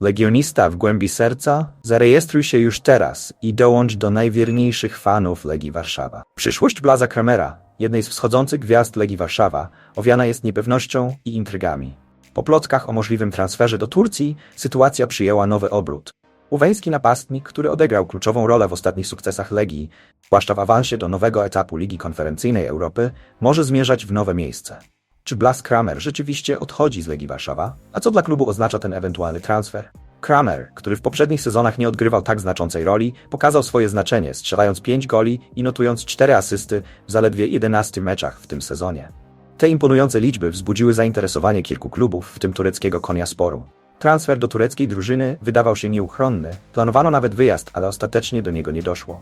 Legionista w głębi serca, zarejestruj się już teraz i dołącz do najwierniejszych fanów Legii Warszawa. Przyszłość Blaza Kramera, jednej z wschodzących gwiazd Legii Warszawa, owiana jest niepewnością i intrygami. Po plotkach o możliwym transferze do Turcji, sytuacja przyjęła nowy obrót. Uweński napastnik, który odegrał kluczową rolę w ostatnich sukcesach Legii, zwłaszcza w awansie do nowego etapu Ligi Konferencyjnej Europy, może zmierzać w nowe miejsce. Czy Blas Kramer rzeczywiście odchodzi z Legii Warszawa? A co dla klubu oznacza ten ewentualny transfer? Kramer, który w poprzednich sezonach nie odgrywał tak znaczącej roli, pokazał swoje znaczenie, strzelając 5 goli i notując 4 asysty w zaledwie 11 meczach w tym sezonie. Te imponujące liczby wzbudziły zainteresowanie kilku klubów, w tym tureckiego Konia Sporu. Transfer do tureckiej drużyny wydawał się nieuchronny, planowano nawet wyjazd, ale ostatecznie do niego nie doszło.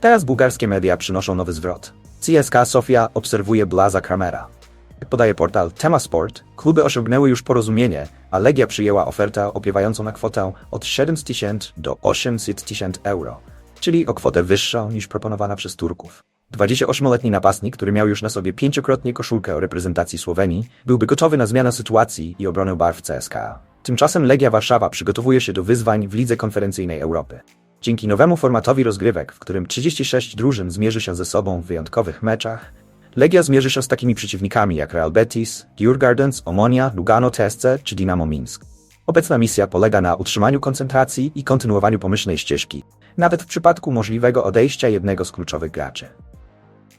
Teraz bułgarskie media przynoszą nowy zwrot. CSKA Sofia obserwuje Blaza Kramera. Jak podaje portal Temasport, kluby osiągnęły już porozumienie, a Legia przyjęła ofertę opiewającą na kwotę od 700 tysięcy do 800 tysięcy euro, czyli o kwotę wyższą niż proponowana przez Turków. 28-letni napastnik, który miał już na sobie pięciokrotnie koszulkę reprezentacji Słowenii, byłby gotowy na zmianę sytuacji i obronę barw CSKA. Tymczasem Legia Warszawa przygotowuje się do wyzwań w Lidze Konferencyjnej Europy. Dzięki nowemu formatowi rozgrywek, w którym 36 drużyn zmierzy się ze sobą w wyjątkowych meczach, Legia zmierzy się z takimi przeciwnikami jak Real Betis, Djurgardens, Omonia, Lugano Tesce czy Dynamo Minsk. Obecna misja polega na utrzymaniu koncentracji i kontynuowaniu pomyślnej ścieżki, nawet w przypadku możliwego odejścia jednego z kluczowych graczy.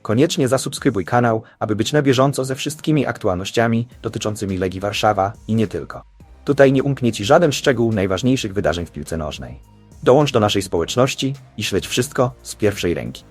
Koniecznie zasubskrybuj kanał, aby być na bieżąco ze wszystkimi aktualnościami dotyczącymi Legii Warszawa i nie tylko. Tutaj nie umknie Ci żaden szczegół najważniejszych wydarzeń w piłce nożnej. Dołącz do naszej społeczności i śledź wszystko z pierwszej ręki.